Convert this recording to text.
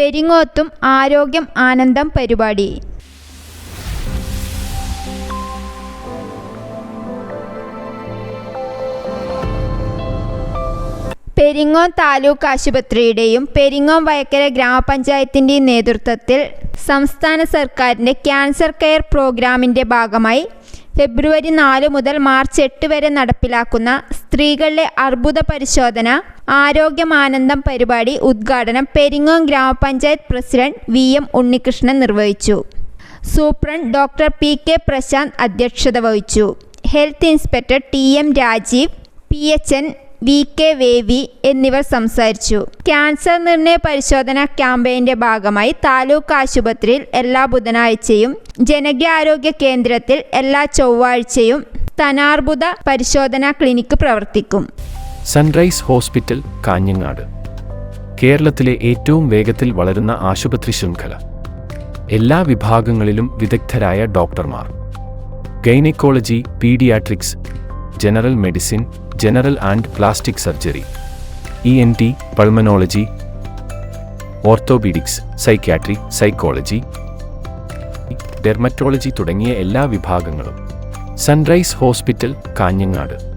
പെരിങ്ങോത്തും ആരോഗ്യം ആനന്ദം പരിപാടി. പെരിങ്ങോം താലൂക്ക് ആശുപത്രിയുടെയും പെരിങ്ങോം വയക്കര ഗ്രാമപഞ്ചായത്തിന്റെയും നേതൃത്വത്തിൽ സംസ്ഥാന സർക്കാരിന്റെ ക്യാൻസർ കെയർ പ്രോഗ്രാമിന്റെ ഭാഗമായി ഫെബ്രുവരി നാല് മുതൽ മാർച്ച് എട്ട് വരെ നടപ്പിലാക്കുന്ന സ്ത്രീകളിലെ അർബുദ പരിശോധന ആരോഗ്യമാനന്ദം പരിപാടി ഉദ്ഘാടനം പെരിങ്ങോം ഗ്രാമപഞ്ചായത്ത് പ്രസിഡന്റ് വി എം ഉണ്ണികൃഷ്ണൻ നിർവഹിച്ചു. Superintendent doctor P K Prashanth അധ്യക്ഷത വഹിച്ചു. Health inspector T M Rajeev P H N V K വേവി എന്നിവർ സംസാരിച്ചു. ക്യാൻസർ നിർണയ പരിശോധന ക്യാമ്പയിന്റെ ഭാഗമായി താലൂക്ക് ആശുപത്രിയിൽ എല്ലാ ബുധനാഴ്ചയും ജനകീയാരോഗ്യ കേന്ദ്രത്തിൽ എല്ലാ ചൊവ്വാഴ്ചയും സ്തനാർബുദ പരിശോധനാ ക്ലിനിക്ക് പ്രവർത്തിക്കും. Sunrise hospital Kanhangad. കേരളത്തിലെ ഏറ്റവും വേഗത്തിൽ വളരുന്ന ആശുപത്രി ശൃംഖല. എല്ലാ വിഭാഗങ്ങളിലും വിദഗ്ധരായ ഡോക്ടർമാർ. Gynaecology paediatrics general medicine general and plastic surgery E N T pulmonology orthopaedics psychiatry psychology dermatology തുടങ്ങിയ എല്ലാ വിഭാഗങ്ങളും. Sunrise hospital Kanhangad.